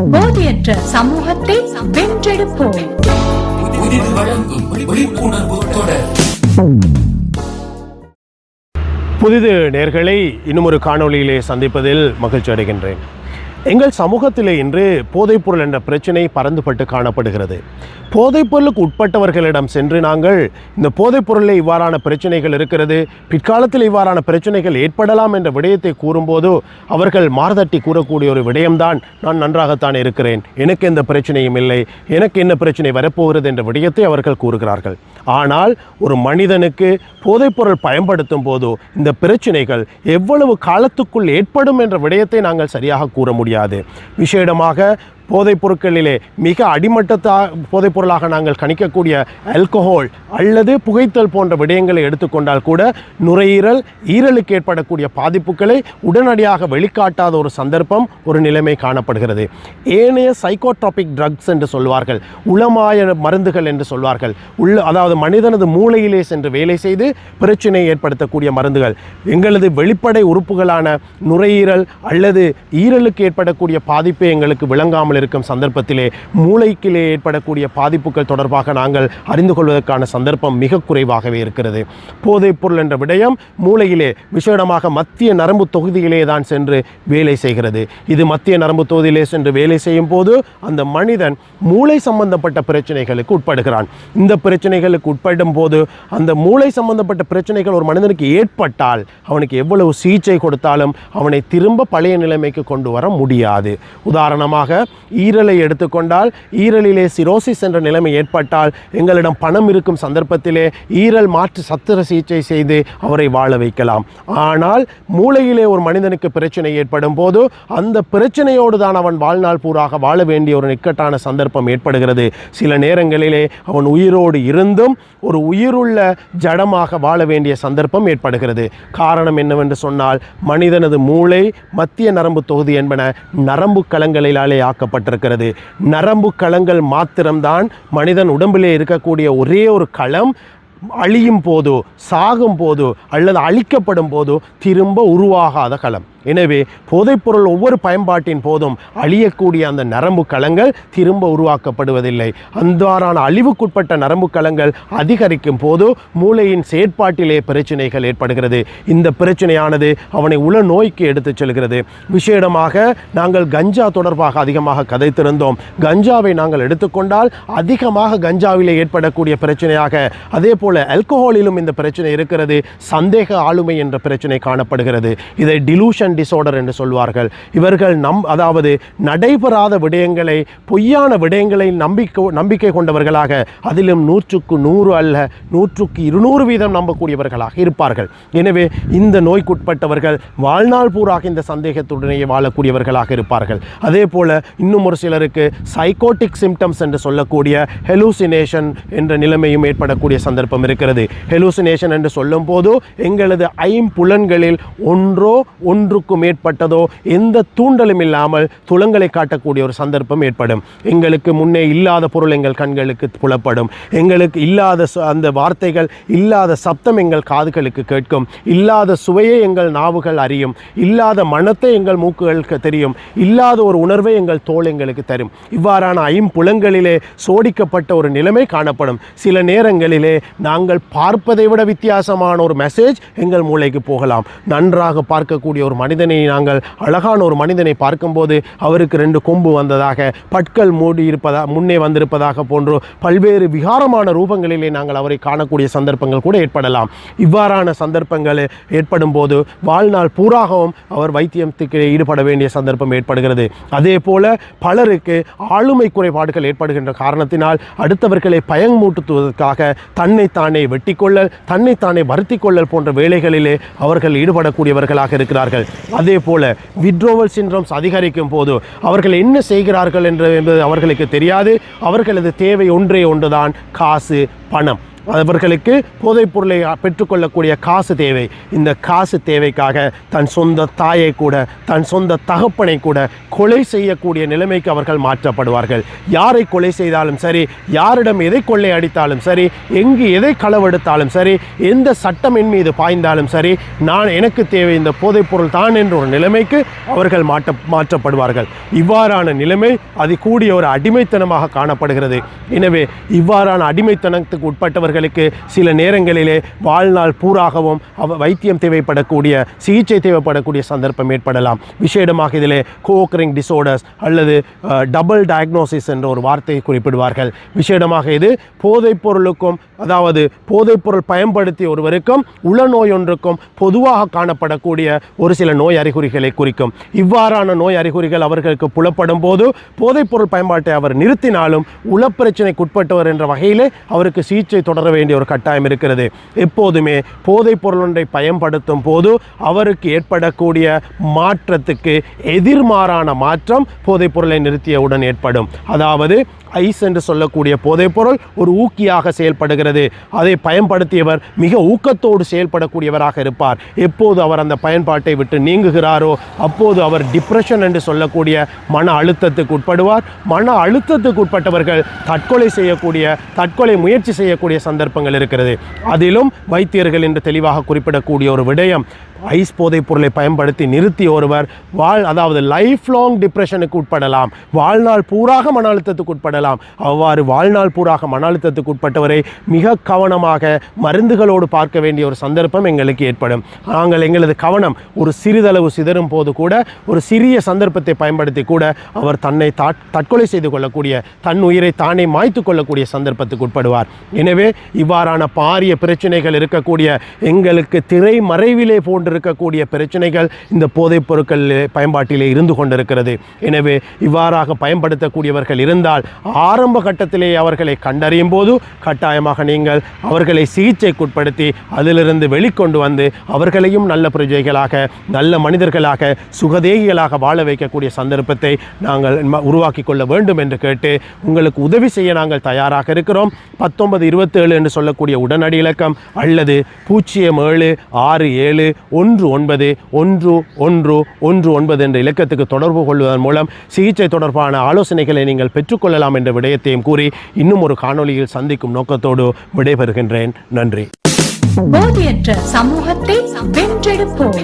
போதையற்ற சமூகத்தை வென்றெடுப்போம். புதிது நேர்களை இன்னும் ஒரு காணொளியிலே சந்திப்பதில் மகிழ்ச்சி அடைகின்றேன். எங்கள் சமூகத்திலே இன்று போதைப்பொருள் என்ற பிரச்சனை பறந்துபட்டு காணப்படுகிறது. போதைப்பொருளுக்கு உட்பட்டவர்களிடம் சென்று நாங்கள் இந்த போதைப்பொருளில் இவ்வாறான பிரச்சனைகள் இருக்கிறது பிற்காலத்தில் இவ்வாறான பிரச்சனைகள் ஏற்படலாம் என்ற விடயத்தை கூறும்போது அவர்கள் மார்தட்டி கூறக்கூடிய ஒரு விடயம்தான் நான் நன்றாகத்தான் இருக்கிறேன். எனக்கு எந்த பிரச்சனையும் இல்லை எனக்கு என்ன பிரச்சனை வரப்போகிறது என்ற விடயத்தை அவர்கள் கூறுகிறார்கள். ஆனால் ஒரு மனிதனுக்கு போதைப்பொருள் பயன்படுத்தும் போது இந்த பிரச்சனைகள் எவ்வளவு காலத்துக்குள் ஏற்படும் என்ற விடயத்தை நாங்கள் சரியாக கூற முடியும். முடியாது. விசேடமாக போதைப் பொருட்களிலே மிக அடிமட்டத்தா போதைப் பொருளாக நாங்கள் கணிக்கக்கூடிய ஆல்கஹால் அல்லது புகைத்தல் போன்ற விடயங்களை எடுத்துக்கொண்டால் கூட நுரையீரல் ஈரலுக்கு ஏற்படக்கூடிய பாதிப்புகளை உடனடியாக வெளிக்காட்டாத ஒரு சந்தர்ப்பம் ஒரு நிலைமை காணப்படுகிறது. ஏனைய சைக்கோட்ராபிக் ட்ரக்ஸ் என்று சொல்வார்கள் உளமாய மருந்துகள் என்று சொல்வார்கள். உள்ள அதாவது மனிதனது மூளையிலே சென்று வேலை செய்து பிரச்சனை ஏற்படுத்தக்கூடிய மருந்துகள். எங்களது வெளிப்படை உறுப்புகளான நுரையீரல் அல்லது ஈரலுக்கு ஏற்படக்கூடிய பாதிப்பு எங்களுக்கு விளங்காமல் இருக்கும் சந்தர்ப்பத்திலே மூளைக்கிலே ஏற்படக்கூடிய பாதிப்புகள் தொடர்பாக நாங்கள் அறிந்து கொள்வதற்கான சந்தர்ப்பம் மிக குறைவாகவே இருக்கிறது. போதைப் பொருள் என்ற விடயம் மூளையிலே விசேடமாக மத்திய நரம்பு தொகுதியிலே தான் சென்று வேலை செய்கிறது. இது மத்திய நரம்பு தொகுதியிலே சென்று வேலை செய்யும் போது அந்த மனிதன் மூளை சம்பந்தப்பட்ட பிரச்சனைகளுக்கு உட்படுகிறான். இந்த பிரச்சனைகளுக்கு உட்படும் போது அந்த மூளை சம்பந்தப்பட்ட பிரச்சனைகள் ஒரு மனிதனுக்கு ஏற்பட்டால் அவனுக்கு எவ்வளவு சிகிச்சை கொடுத்தாலும் அவனை திரும்ப பழைய நிலைமைக்கு கொண்டு வர முடியாது. உதாரணமாக ஈரலை எடுத்துக்கொண்டால் ஈரலிலே சிரோசிஸ் என்ற நிலைமை ஏற்பட்டால் எங்களிடம் பணம் இருக்கும் சந்தர்ப்பத்திலே ஈரல் மாற்று சத்திர சிகிச்சை செய்து அவரை வாழ வைக்கலாம். ஆனால் மூளையிலே ஒரு மனிதனுக்கு பிரச்சனை ஏற்படும் போது அந்த பிரச்சனையோடு தான் அவன் வாழ்நாள் பூராக வாழ வேண்டிய ஒரு நிக்கட்டான சந்தர்ப்பம் ஏற்படுகிறது. சில நேரங்களிலே அவன் உயிரோடு இருந்தும் ஒரு உயிருள்ள ஜடமாக வாழ வேண்டிய சந்தர்ப்பம் ஏற்படுகிறது. காரணம் என்னவென்று சொன்னால் மனிதனது மூளை மத்திய நரம்பு தொகுதி என்பன நரம்பு களங்களிலாலே சொல்லப்பட்டிருக்கிறது நரம்பு களங்கள் மாத்திரம்தான் மனிதன் உடம்பிலே இருக்கக்கூடிய ஒரே ஒரு களம். அழியும் போதோ சாகும் போதோ அல்லது அழிக்கப்படும் போதோ திரும்ப உருவாகாத களம். எனவே போதைப்பொருள் ஒவ்வொரு பயன்பாட்டின் போதும் அழியக்கூடிய அந்த நரம்பு களங்கள் திரும்ப உருவாக்கப்படுவதில்லை. அவ்வாறான அழிவுக்குட்பட்ட நரம்பு களங்கள் அதிகரிக்கும் போது மூளையின் செயற்பாட்டிலே பிரச்சனைகள் ஏற்படுகிறது. இந்த பிரச்சனையானது அவனை உள நோய்க்கு எடுத்துச் செல்கிறது. விசேடமாக நாங்கள் கஞ்சா தொடர்பாக அதிகமாக கதைத்திருந்தோம். கஞ்சாவை நாங்கள் எடுத்துக்கொண்டால் அதிகமாக கஞ்சாவிலே ஏற்படக்கூடிய பிரச்சனையாக அதே போல் ஆல்கஹாலிலும் இந்த பிரச்சனை இருக்கிறது. சந்தேக ஆளுமை என்ற பிரச்சனை காணப்படுகிறது. இதை டிலூஷன் டிசார்டர் என்று சொல்வார்கள். இவர்கள் நம் அதாவது நடைபெறாத விடயங்களை பொய்யான விடயங்களை நம்பிக்கை நம்பிக்கை கொண்டவர்களாக அதிலும் நூற்றுக்கு நூறு அல்ல நூற்றுக்கு இருநூறு வீதம் நம்பக்கூடியவர்களாக இருப்பார்கள். எனவே இந்த நோய்க்குட்பட்டவர்கள் வாழ்நாள் பூராக இந்த சந்தேகத்துடனேயே வாழக்கூடியவர்களாக இருப்பார்கள். அதே போல இன்னும் ஒரு சிலருக்கு சைக்கோட்டிக் சிம்டம்ஸ் என்று சொல்லக்கூடிய ஹெலூசினேஷன் என்ற நிலைமையும் ஏற்படக்கூடிய சந்தர்ப்பம் இருக்கிறது. ஹெலூசினேஷன் என்று சொல்லும் போது எங்களது ஐம்புலன்களில் ஒன்றோ ஒன்றுக்கு மேற்பட்டதோ எந்த தூண்டலும் இல்லாமல் துளங்களை காட்டக்கூடிய ஒரு சந்தர்ப்பம் ஏற்படும். எங்களுக்கு முன்னே இல்லாத பொருள் எங்கள் கண்களுக்கு புலப்படும். எங்களுக்கு இல்லாத அந்த வார்த்தைகள் இல்லாத சப்தம் எங்கள் காதுகளுக்கு கேட்கும். இல்லாத சுவையை எங்கள் நாவுகள் அறியும். இல்லாத மனத்தை எங்கள் மூக்குகளுக்கு தெரியும். இல்லாத ஒரு உணர்வை எங்கள் தோல் எங்களுக்கு தரும். இவ்வாறான ஐம்புலங்களிலே சோடிக்கப்பட்ட ஒரு நிலைமை காணப்படும். சில நேரங்களிலே நாங்கள் பார்ப்பதை விட வித்தியாசமான ஒரு மெசேஜ் எங்கள் மூளைக்கு போகலாம். நன்றாக பார்க்கக்கூடிய ஒரு மனிதனை நாங்கள் அழகான ஒரு மனிதனை பார்க்கும்போது அவருக்கு ரெண்டு கொம்பு வந்ததாக பட்கள் மூடி இருப்பதா முன்னே வந்திருப்பதாக போன்று பல்வேறு விகாரமான ரூபங்களிலே நாங்கள் அவரை காணக்கூடிய சந்தர்ப்பங்கள் கூட ஏற்படலாம். இவ்வாறான சந்தர்ப்பங்கள் ஏற்படும் போது வாழ்நாள் பூராகவும் அவர் வைத்தியத்துக்கு ஈடுபட வேண்டிய சந்தர்ப்பம் ஏற்படுகிறது. அதே போல பலருக்கு ஆளுமை குறைபாடுகள் ஏற்படுகின்ற காரணத்தினால் அடுத்தவர்களை பயமூட்டுவதற்காக தன்னைத்தானே வெட்டிக்கொள்ளல் தன்னைத்தானே வருத்தி கொள்ளல் போன்ற வேலைகளிலே அவர்கள் ஈடுபடக்கூடியவர்களாக இருக்கிறார்கள். அதே போல விட்ரோவல் சிண்ட்ரோம்ஸ் அதிகரிக்கும் போது அவர்கள் என்ன செய்கிறார்கள் என்று என்பது அவர்களுக்கு தெரியாது. அவர்களது தேவை ஒன்றே ஒன்றுதான் காசு பணம். அவர்களுக்கு போதைப் பொருளை பெற்றுக்கொள்ளக்கூடிய காசு தேவை. இந்த காசு தேவைக்காக தன் சொந்த தாயை கூட தன் சொந்த தகப்பனை கூட கொலை செய்யக்கூடிய நிலைமைக்கு அவர்கள் மாற்றப்படுவார்கள். யாரை கொலை செய்தாலும் சரி யாரிடம் எதை கொள்ளை அடித்தாலும் சரி எங்கு எதை களவெடுத்தாலும் சரி எந்த சட்டம் என் மீது பாய்ந்தாலும் சரி நான் எனக்கு தேவை இந்த போதைப் பொருள் தான் என்ற ஒரு நிலைமைக்கு அவர்கள் மாற்ற மாற்றப்படுவார்கள். இவ்வாறான நிலைமை அது கூடிய ஒரு அடிமைத்தனமாக காணப்படுகிறது. எனவே இவ்வாறான அடிமைத்தனத்துக்கு உட்பட்டவர் அவர்களுக்கு சில நேரங்களிலே வாழ்நாள் பூராகவும் அவ வைத்தியம் தேவைப்படக்கூடிய சிகிச்சை தேவைப்படக்கூடிய சந்தர்ப்பம் ஏற்படலாம். விசேடமாக இதிலே கோக்ரிங் டிசோர்டர்ஸ் அல்லது டபுள் டயக்னோசிஸ் என்ற ஒரு வார்த்தையை குறிப்பிடுவார்கள். விசேடமாக இது போதைப் பொருளுக்கும் அதாவது போதைப்பொருள் பயன்படுத்திய ஒருவருக்கும் உளநோய் ஒன்றுக்கும் பொதுவாக காணப்படக்கூடிய ஒரு சில நோய் அறிகுறிகளை குறிக்கும். இவ்வாறான நோய் அறிகுறிகள் அவர்களுக்கு புலப்படும் போது போதைப்பொருள் பயன்பாட்டை அவர் நிறுத்தினாலும் உளப்பிரச்சனைக்குட்பட்டவர் என்ற வகையிலே அவருக்கு சிகிச்சை தொடர் தொடர வேண்டிய ஒரு கட்டாயம் இருக்கிறது. எப்போதுமே போதைப் பொருள் ஒன்றை பயன்படுத்தும் போது அவருக்கு ஏற்படக்கூடிய மாற்றத்துக்கு எதிர்மாறான மாற்றம் போதைப் பொருளை நிறுத்தியவுடன் ஏற்படும். அதாவது ஐஸ் என்று சொல்லக்கூடிய போதைப் பொருள் ஒரு ஊக்கியாக செயல்படுகிறது. அதை பயன்படுத்தியவர் மிக ஊக்கத்தோடு செயல்படக்கூடியவராக இருப்பார். எப்போது அவர் அந்த பயன்பாட்டை விட்டு நீங்குகிறாரோ அப்போது அவர் டிப்ரெஷன் என்று சொல்லக்கூடிய மன அழுத்தத்துக்கு உட்படுவார். மன அழுத்தத்துக்கு உட்பட்டவர்கள் தற்கொலை செய்யக்கூடிய தற்கொலை முயற்சி செய்யக்கூடிய சந்தர்ப்பங்கள் இருக்கிறது. அதிலும் வைத்தியர்கள் என்று தெளிவாக குறிப்பிடக்கூடிய ஒரு விடயம் ஐஸ் போதைப் பொருளை பயன்படுத்தி நிறுத்தி ஒருவர் வாழ் அதாவது லைஃப் லாங் டிப்ரெஷனுக்கு உட்படலாம் வாழ்நாள் பூராக மன அழுத்தத்துக்கு உட்படலாம். அவ்வாறு வாழ்நாள் பூராக மன அழுத்தத்துக்கு உட்பட்டவரை மிக கவனமாக மருந்துகளோடு பார்க்க வேண்டிய ஒரு சந்தர்ப்பம் எங்களுக்கு ஏற்படும். நாங்கள் எங்களது கவனம் ஒரு சிறிதளவு சிதறும் போது கூட ஒரு சிறிய சந்தர்ப்பத்தை பயன்படுத்தி கூட அவர் தன்னை தாட்- தற்கொலை செய்து கொள்ளக்கூடிய தன் உயிரை தானே மாய்த்து கொள்ளக்கூடிய சந்தர்ப்பத்துக்கு உட்படுவார். எனவே இவ்வாறான பாரிய பிரச்சனைகள் இருக்கக்கூடிய எங்களுக்கு திரை மறைவிலே போன்றிருக்கக்கூடிய பிரச்சனைகள் இந்த போதைப் பொருட்கள் பயன்பாட்டிலே இருந்து கொண்டிருக்கிறது. எனவே இவ்வாறாக பயன்படுத்தக்கூடியவர்கள் இருந்தால் ஆரம்ப கட்டத்திலே அவர்களை கண்டறியும் போது கட்டாயமாக நீங்கள் அவர்களை சிகிச்சைக்குட்படுத்தி அதிலிருந்து வெளிக்கொண்டு வந்து அவர்களையும் நல்ல பிரஜைகளாக நல்ல மனிதர்களாக சுகதேகிகளாக வாழ வைக்கக்கூடிய சந்தர்ப்பத்தை நாங்கள் உருவாக்கிக் உருவாக்கி கொள்ள வேண்டும் என்று கேட்டு உங்களுக்கு உதவி செய்ய நாங்கள் தயாராக இருக்கிறோம். பத்தொன்பது இருபத்தேழு என்று சொல்லக்கூடிய உடனடி இலக்கம் அல்லது பூஜ்ஜியம் ஏழு ஆறு ஏழு ஒன்று ஒன்பது ஒன்று ஒன்று ஒன்று ஒன்பது என்ற இலக்கத்துக்கு தொடர்பு கொள்வதன் மூலம் சிகிச்சை தொடர்பான ஆலோசனைகளை நீங்கள் பெற்றுக்கொள்ளலாம் என்ற விடயத்தையும் கூறி இன்னும் ஒரு காணொளியில் சந்திக்கும் நோக்கத்தோடு விடைபெறுகின்றேன். நன்றி. போதையற்ற சமூகத்தை வென்றெடுப்போம்.